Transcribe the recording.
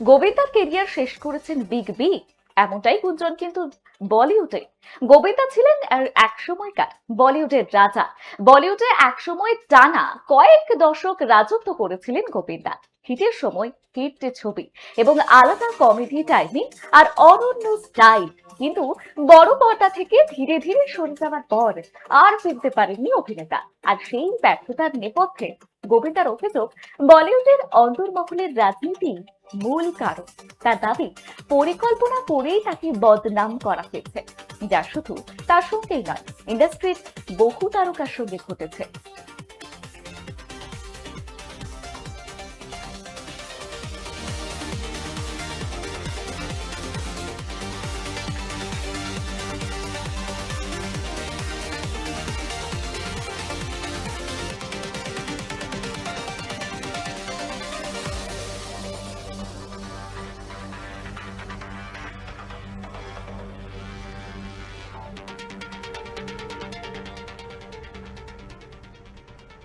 গোবিন্দার career শেষ করেছেন big B, এমনটাই গুঞ্জন কিন্তু বলিউডে। গোবিন্দা ছিলেন আর এক সময়কার বলিউডের রাজা। বলিউডে এক সময় টানা কয়েক দশক রাজত্ব করেছিলেন গোবিন্দা। হিটের সময় হিট ছবি এবং আলাদা কমেডি টাইমিং আর অনন্য স্টাইল। কিন্তু বড় পর্দা থেকে ধীরে ধীরে সরে যাওয়ার পর আর ফিরতে পারেননি অভিনেতা। আর সেই ব্যর্থতার নেপথ্যে গোবিন্দার অভিযোগ, বলিউডের অন্তর্মহলের রাজনীতি মূল কারণ, তার দাবি, পরিকল্পনা করেই তাকে বদনাম করা হয়েছে। যা শুধু তার সঙ্গেই নয় ইন্ডাস্ট্রির বহু তারকার সঙ্গে ঘটেছে।